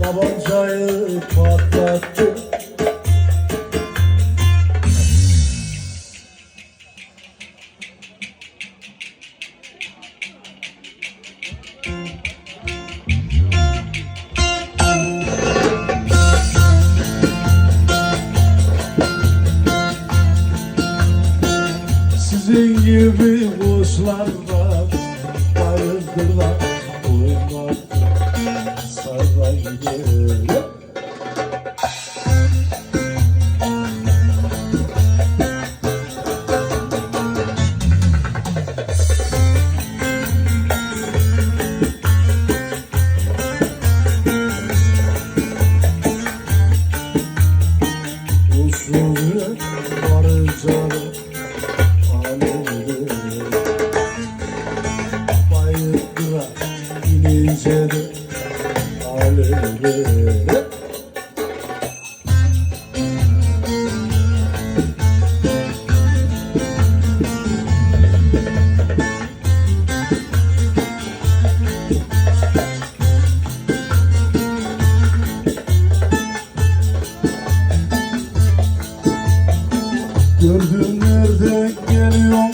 Tabancayı patlattı yeah. Gördüm nereden geliyorum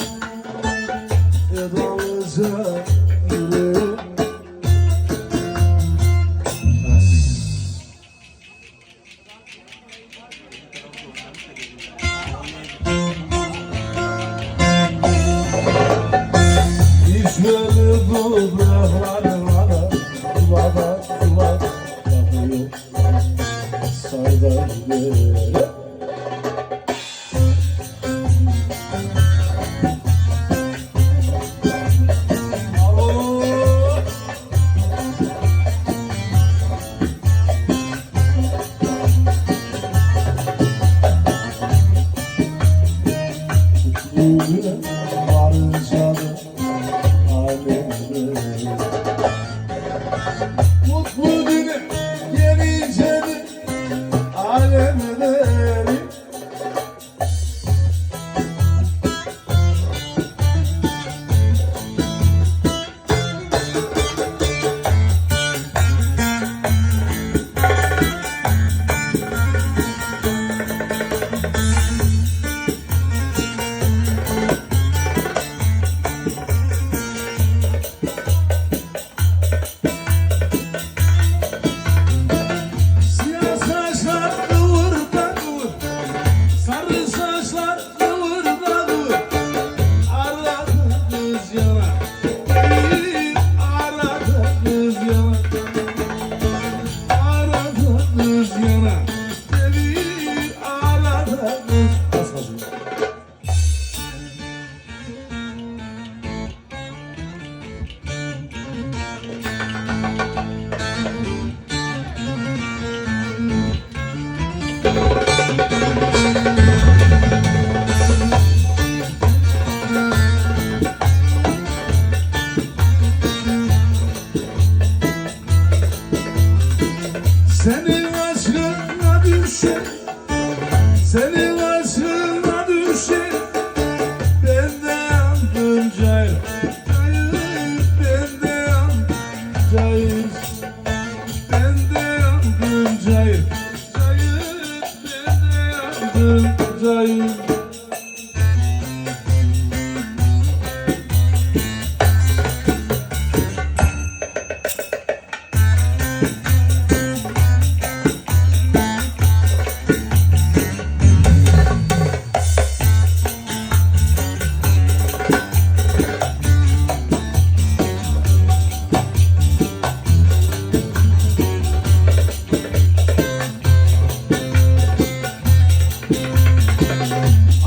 Yadamıza gidiyorum İçmeli bu bırakmadım kalbimi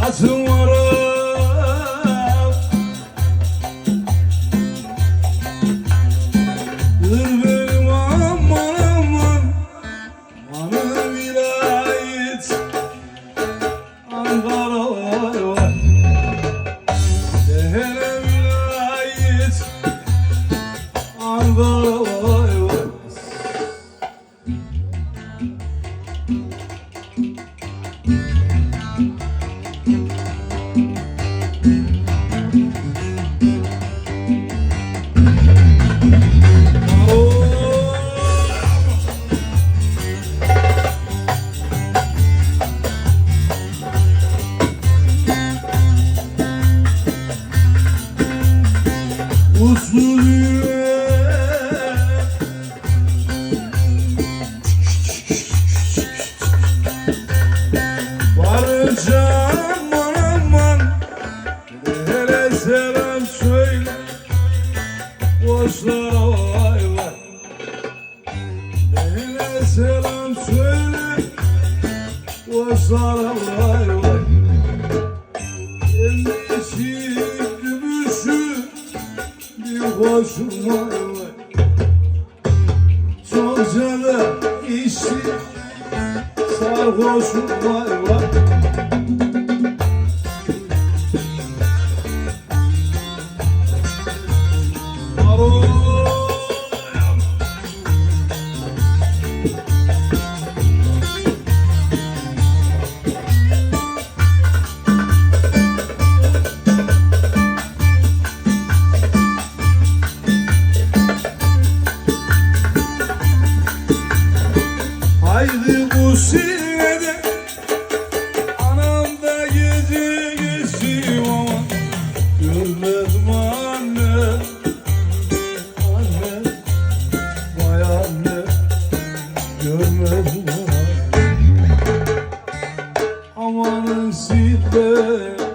가슴 boşlara vay vay Eline selam söyle. Boşlara vay vay Elbisi gümüşü bir hoşum vay vay Çok sever işi sarhoşum vay vay Aman siper